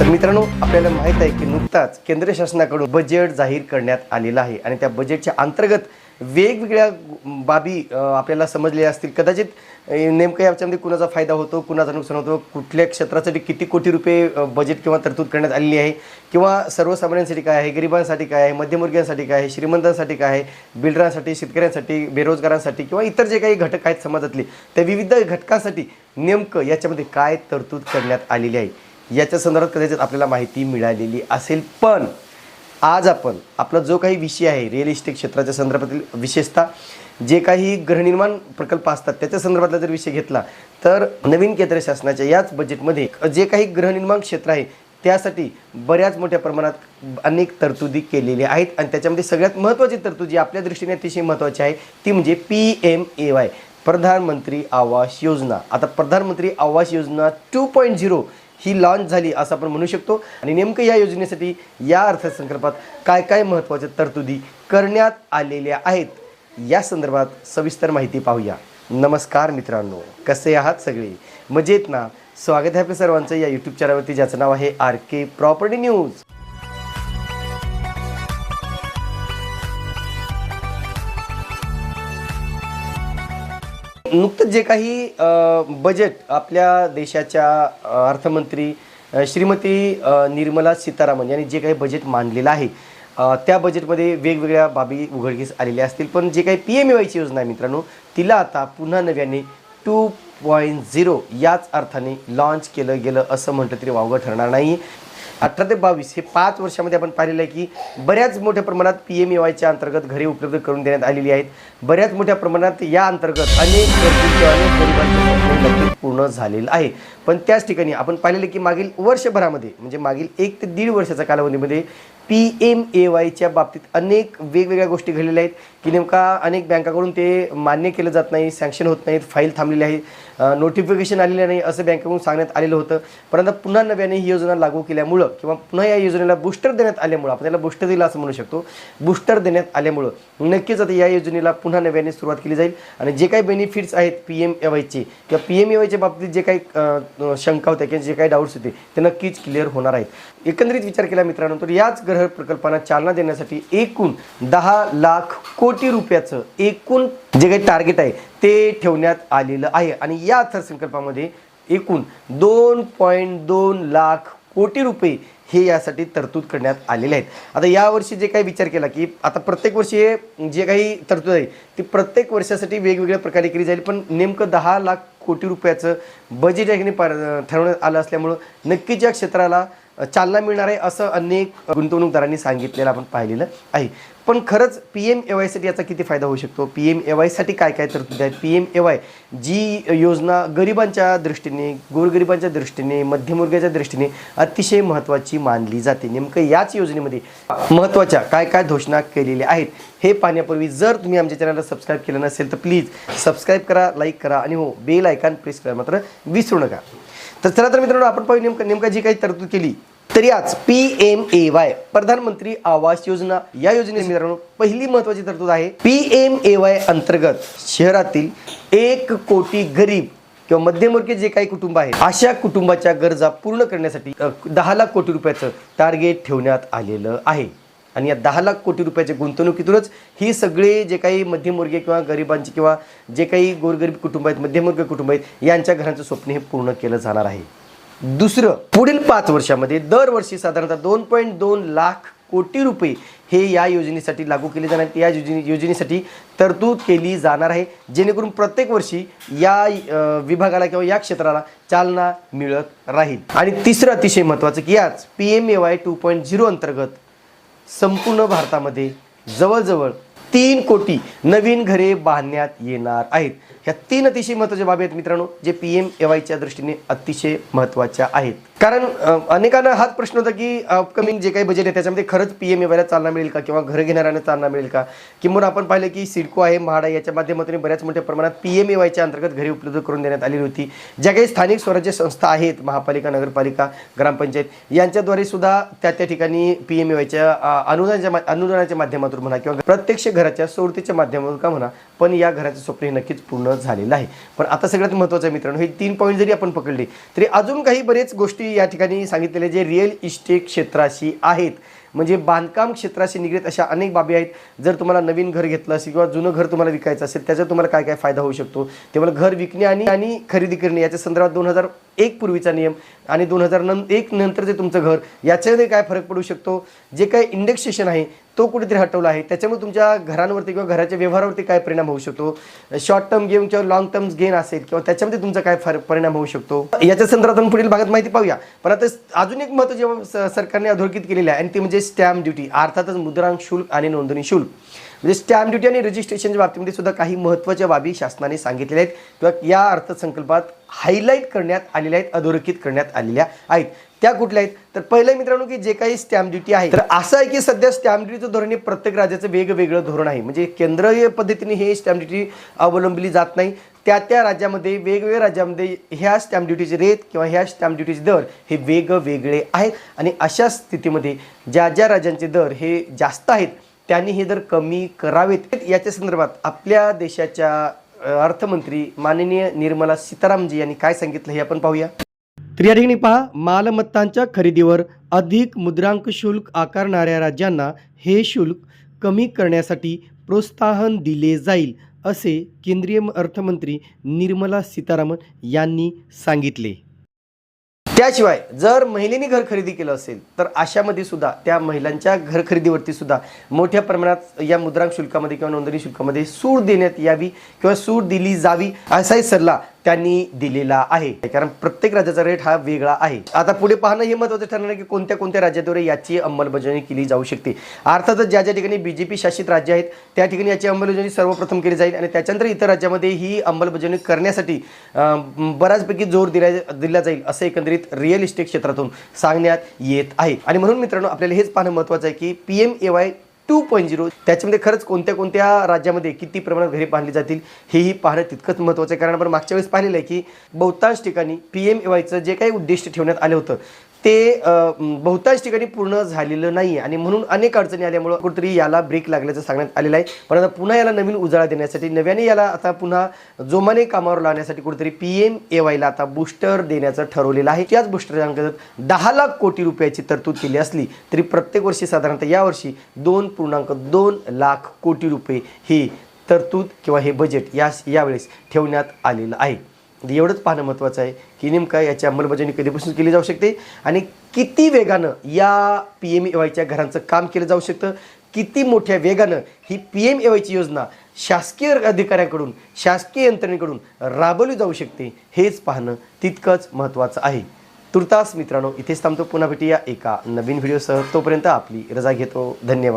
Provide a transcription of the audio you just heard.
तर मित्रांनो आपल्याला माहीत आहे की नुकताच केंद्र शासनाकडून बजेट जाहीर करण्यात आलेलं आहे आणि त्या बजेटच्या अंतर्गत वेगवेगळ्या बाबी आपल्याला समजलेल्या असतील. कदाचित नेमकं याच्यामध्ये कुणाचा फायदा होतो कुणाचा नुकसान होतो कुठल्या क्षेत्रासाठी किती कोटी रुपये बजेट किंवा तरतूद करण्यात आलेली आहे किंवा सर्वसामान्यांसाठी काय आहे गरिबांसाठी काय आहे मध्यमवर्गीयांसाठी काय आहे श्रीमंतांसाठी काय आहे बिल्डरांसाठी शेतकऱ्यांसाठी बेरोजगारांसाठी किंवा इतर जे काही घटक आहेत समाजातले त्या विविध घटकांसाठी नेमकं याच्यामध्ये काय तरतूद करण्यात आलेली आहे? याच्या संदर्भात कदाचित आपल्याला माहिती मिळालेली असेल पण आज आपण आपला जो काही विषय आहे रिअल इस्टेट क्षेत्राच्या संदर्भातील विशेषतः जे काही गृहनिर्माण प्रकल्प असतात त्याच्या संदर्भातला जर विषय घेतला तर नवीन केंद्र शासनाच्या याच बजेटमध्ये जे काही गृहनिर्माण क्षेत्र आहे त्यासाठी बऱ्याच मोठ्या प्रमाणात अनेक तरतुदी केलेल्या आहेत. आणि त्याच्यामध्ये सगळ्यात महत्त्वाची तरतुदी आपल्या दृष्टीने अतिशय महत्त्वाची आहे ती म्हणजे पी एम ए वाय प्रधानमंत्री आवास योजना. आता Pradhanmantri Awas Yojana two point zero ही लॉन्च झाली असं आपण म्हणू शकतो. आणि नेमकं या योजनेसाठी या अर्थसंकल्पात काय काय महत्त्वाच्या तरतुदी करण्यात आलेल्या आहेत या संदर्भात सविस्तर माहिती पाहूया. नमस्कार मित्रांनो कसे आहात सगळे? मजेत ना? स्वागत आहे आपल्या सर्वांचं या यूट्यूब चॅनलवरती ज्याचं नाव आहे आर के प्रॉपर्टी न्यूज नुकतंच जे काही बजेट आपल्या देशाच्या अर्थमंत्री श्रीमती निर्मला सीतारामन यांनी जे काही बजेट मांडलेलं आहे त्या बजेटमध्ये वेगवेगळ्या बाबी उघडकीस आलेल्या असतील. पण जे काही पी एम वायची योजना आहे मित्रांनो तिला आता पुन्हा नव्याने टू पॉईंट झिरो याच अर्थाने लॉन्च केलं गेलं असं म्हटलं तरी वावगं ठरणार नाही. अठरा ते बावीस हे पाच वर्षामध्ये आपण पाहिलेलं आहे की बऱ्याच मोठ्या प्रमाणात पी एम ए वायच्या अंतर्गत घरे उपलब्ध करून देण्यात आलेली आहेत. बऱ्याच मोठ्या प्रमाणात या अंतर्गत अनेक अनेक पूर्ण झालेलं आहे. पण त्याच ठिकाणी आपण पाहिलेलं की मागील वर्षभरामध्ये म्हणजे मागील एक ते दीड वर्षाच्या कालावधीमध्ये पी एम ए वायच्या बाबतीत अनेक वेगवेगळ्या गोष्टी घडलेल्या आहेत की नेमका अनेक बँकाकडून ते मान्य केलं जात नाही सँक्शन होत नाहीत फाईल थांबलेली आहे नोटिफिकेशन आलेलं नाही असं बँकेकडून सांगण्यात आलेलं होतं. परंतु पुन्हा नव्याने ही योजना लागू केल्यामुळं किंवा पुन्हा या योजनेला बूस्टर देण्यात आल्यामुळं आपण त्याला बूस्टर दिला असं म्हणू शकतो बूस्टर देण्यात आल्यामुळं नक्कीच आता या योजनेला पुन्हा नव्याने सुरुवात केली जाईल. आणि जे काही बेनिफिट्स आहेत पी एम ए वायचे किंवा पी एम ए वायच्या बाबतीत जे काही शंका होत्या किंवा जे काही डाऊट्स होते ते नक्कीच क्लिअर होणार आहेत. एकंदरीत विचार केला मित्रांनो तर याच ग्रह प्रकल्पांना चालना देण्यासाठी एकूण दहा लाख कोटी रुपयाचं एकूण जे काही टार्गेट आहे ते ठेवण्यात आलेलं आहे. आणि या अर्थसंकल्पामध्ये एकूण दोन पॉईंट दोन लाख कोटी रुपये हे यासाठी तरतूद करण्यात आलेले आहेत. आता यावर्षी जे काही विचार केला की आता प्रत्येक वर्षी हे जे काही तरतूद आहे ती प्रत्येक वर्षासाठी वेगवेगळ्या प्रकारे केली जाईल. पण नेमकं दहा लाख कोटी रुपयाचं बजेट पार ठरवण्यात आलं असल्यामुळं नक्कीच या क्षेत्राला चालना मिळणार आहे असं अनेक गुंतवणूकदारांनी सांगितलेलं आपण पाहिलेलं आहे. पण खरंच पी एम ए वायसाठी याचा किती फायदा होऊ शकतो? पी एम ए वायसाठी काय काय तरतुदी आहेत P M A Y G योजना गरिबांच्या दृष्टीने गोरगरिबांच्या दृष्टीने मध्यमवर्गाच्या दृष्टीने अतिशय महत्त्वाची मानली जाते. नेमकं याच योजनेमध्ये महत्त्वाच्या काय काय घोषणा केलेल्या आहेत हे पाहण्यापूर्वी जर तुम्ही आमच्या चॅनलला सबस्क्राईब केलं नसेल तर प्लीज सबस्क्राईब करा लाईक करा आणि हो बेल आयकॉन प्रेस करा मात्र विसरू नका. तर चला तर मित्रांनो आपण पाहू नेमकं नेमकं जी काही तरतूद केली. तरी आज पी एम ए वाय प्रधानमंत्री आवास योजना या योजने मित्रांनो पहिली महत्वाची तरतूद आहे. पी एम ए वाय अंतर्गत शहरातील एक कोटी गरीब किंवा मध्यमवर्गीय जे काही कुटुंब आहे अशा कुटुंबाच्या गरजा पूर्ण करण्यासाठी दहा लाख कोटी रुपयाचं टार्गेट ठेवण्यात आलेलं आहे. आणि या दहा लाख कोटी रुपयाच्या गुंतवणुकीतूनच ही सगळे जे काही मध्यमवर्गीय किंवा गरिबांची किंवा जे काही गोरगरीब कुटुंब आहेत मध्यमवर्गीय कुटुंब आहेत यांच्या घरांचं स्वप्न हे पूर्ण केलं जाणार आहे. दुसरं पुढील पाच वर्षामध्ये दरवर्षी साधारणतः दोन पॉईंट दोन लाख कोटी रुपये हे या योजनेसाठी लागू केले जाणार या योजने योजनेसाठी तरतूद केली जाणार आहे. जेणेकरून प्रत्येक वर्षी या विभागाला किंवा या क्षेत्राला चालना मिळत राहील. आणि तिसरं अतिशय महत्त्वाचं की याच P M A Y two point zero अंतर्गत संपूर्ण भारतामध्ये जवळजवळ तीन कोटी नवीन घरे बांधण्यात येणार आहेत. ह्या तीन अतिशय महत्त्वाच्या बाबी आहेत मित्रांनो जे पी एम ए वायच्या दृष्टीने अतिशय महत्त्वाच्या आहेत. कारण अनेकांना हाच प्रश्न होता की अपकमिंग जे काही बजेट आहे त्याच्यामध्ये खरंच पी एम एवायला चालना मिळेल का? किंवा घर घेणाऱ्यांना चालना मिळेल का? किंवा आपण पाहिलं की सिडको आहे म्हाडा याच्या माध्यमातून बऱ्याच मोठ्या प्रमाणात पी एम एवायच्या अंतर्गत घरी उपलब्ध करून देण्यात आलेली होती. ज्या काही स्थानिक स्वराज्य संस्था आहेत महापालिका नगरपालिका ग्रामपंचायत यांच्याद्वारे सुद्धा त्या त्या ठिकाणी पी एम एवायच्या अनुदानाच्या मा- अनुदानाच्या माध्यमातून म्हणा किंवा प्रत्यक्ष घराच्या सोडतीच्या माध्यमातून का म्हणा पण या घराचं स्वप्न हे नक्कीच पूर्ण झालेलं आहे. पण आता सगळ्यात महत्त्वाचं मित्रांनो हे तीन पॉईंट जरी आपण पकडले तरी अजून काही बरेच गोष्टी गोष्टी या ठिकाणी सांगितलेल्या जे रिअल इस्टेट क्षेत्राशी आहेत. म्हणजे बांधकाम क्षेत्राशी निगडीत अशा अनेक बाबी आहेत. जर तुम्हाला नवीन घर घेतलं असेल किंवा जुनं घर तुम्हाला विकायचं असेल त्याचा तुम्हाला काय काय फायदा होऊ शकतो? तेव्हा घर विकणे आणि आणि खरेदी करणे याच्या संदर्भात दोन हजार एक पूर्वीचा नियम आणि दोन हजार नं एक नंतरचे तुमचं घर याच्यामध्ये काय फरक पडू शकतो? जे काय इंडेक्सेशन आहे तो कुठेतरी हटवला आहे. त्याच्यामुळे तुमच्या घरांवरती किंवा घराच्या व्यवहारावरती काय परिणाम होऊ शकतो? शॉर्ट टर्म गेम किंवा लॉंग टर्म गेन असेल किंवा त्याच्यामध्ये तुमचा काय फरक परिणाम होऊ शकतो? याच्या संदर्भात आपण पुढील भागात माहिती पाहूया. पण आता अजून एक महत्त्व जेव्हा स- सरकारने अधोरेखित केलेलं आहे आणि ते म्हणजे स्टॅम्प ड्युटी अर्थातच मुद्रांक शुल्क आणि नोंदणी शुल्क. म्हणजे स्टॅम्प ड्युटी आणि रजिस्ट्रेशनच्या बाबतीमध्ये सुद्धा काही महत्त्वाच्या बाबी शासनाने सांगितलेल्या आहेत किंवा या अर्थसंकल्पात हायलाईट करण्यात आलेल्या आहेत अधोरेखित करण्यात आलेल्या आहेत. त्या कुठल्या आहेत? तर पहिले मित्रांनो की जे काही स्टॅम्प ड्युटी आहे तर असं आहे की सध्या स्टॅम्प ड्युटीचं धोरण हे प्रत्येक राज्याचं वेगवेगळं धोरण आहे. म्हणजे केंद्रीय पद्धतीने हे स्टॅम्प ड्युटी अवलंबली जात नाही. त्या त्या राज्यामध्ये वेगवेगळ्या राज्यामध्ये ह्या स्टॅम्प ड्युटीचे रेट किंवा ह्या स्टॅम्प ड्युटीचे दर हे वेगवेगळे आहेत. आणि अशा स्थितीमध्ये ज्या ज्या राज्यांचे दर हे जास्त आहेत त्यांनी हे दर कमी करावेत. याच्या संदर्भात आपल्या देशाच्या अर्थमंत्री माननीय निर्मला सीतारामजी यांनी काय सांगितलं हे आपण पाहूया. तर या ठिकाणी पहा मालमत्तांच्या खरेदीवर अधिक मुद्रांक शुल्क आकारणाऱ्या राज्यांना हे शुल्क कमी करण्यासाठी प्रोत्साहन दिले जाईल असे केंद्रीय अर्थमंत्री निर्मला सीतारामन यांनी सांगितले. त्याशिवाय जर महिलेने घर खरेदी केलं असेल तर अशामध्ये सुद्धा त्या महिलांच्या घर खरेदीवरती सुद्धा मोठ्या प्रमाणात या मुद्रांक शुल्कामध्ये किंवा नोंदणी शुल्कामध्ये सूट देण्यात यावी किंवा सूट दिली जावी असाही सल्ला त्यांनी दिलेला आहे. कारण प्रत्येक राज्याचा रेट हा वेगळा आहे. आता पुढे पाहणं हे महत्त्वाचं ठरणार आहे की कोणत्या कोणत्या राज्याद्वारे याची अंमलबजावणी केली जाऊ शकते. अर्थातच ज्या ज्या ठिकाणी बीजेपी शासित राज्य आहेत त्या ठिकाणी याची अंमलबजावणी सर्वप्रथम केली जाईल आणि त्याच्यानंतर इतर राज्यामध्ये ही अंमलबजावणी करण्यासाठी बऱ्याचपैकी जोर दिला दिला जाईल असं एकंदरीत रिअल इस्टेट क्षेत्रातून सांगण्यात येत आहे. आणि म्हणून मित्रांनो आपल्याला हेच पाहणं महत्त्वाचं आहे की P M A Y two point zero. त्याच्यामध्ये खरंच कोणत्या कोणत्या राज्यामध्ये किती प्रमाणात घरे बांधली जातील हेही पाहणं तितकंच महत्त्वाचं आहे. कारण आपण मागच्या वेळेस पाहिलेलं आहे की बहुतांश ठिकाणी पी एम ए वायचं जे काही उद्दिष्ट ठेवण्यात आलं होतं ते बहुतांश ठिकाणी पूर्ण झालेलं नाही आणि म्हणून अनेक अडचणी आल्यामुळं कुठेतरी याला ब्रेक लागल्याचं सांगण्यात आलेलं आहे. पण आता पुन्हा याला नवीन उजाळा देण्यासाठी नव्याने याला आता पुन्हा जोमाने कामावर लावण्यासाठी कुठेतरी पी एम ए वायला आता बूस्टर देण्याचं ठरवलेलं आहे. त्याच बुस्टर अंतर्गत दहा लाख कोटी रुपयाची तरतूद केली असली तरी प्रत्येक वर्षी साधारणतः यावर्षी दोन पूर्णांक दोन लाख कोटी रुपये ही तरतूद किंवा हे बजेट या यावेळेस ठेवण्यात आलेलं आहे. म्हणजे एवढंच पाहणं महत्त्वाचं आहे की नेमका याची अंमलबजावणी कधीपासून केली जाऊ शकते आणि किती वेगानं या पी एम ए वायच्या घरांचं काम केलं जाऊ शकतं? किती मोठ्या वेगानं ही पी एम ए वायची योजना शासकीय अधिकाऱ्यांकडून शासकीय यंत्रणेकडून राबवली जाऊ शकते? हेच पाहणं तितकंच महत्त्वाचं आहे. तुर्तास मित्रांनो इथेच थांबतो. पुन्हा भेटूया एका नवीन व्हिडिओसह. तोपर्यंत आपली रजा घेतो. धन्यवाद.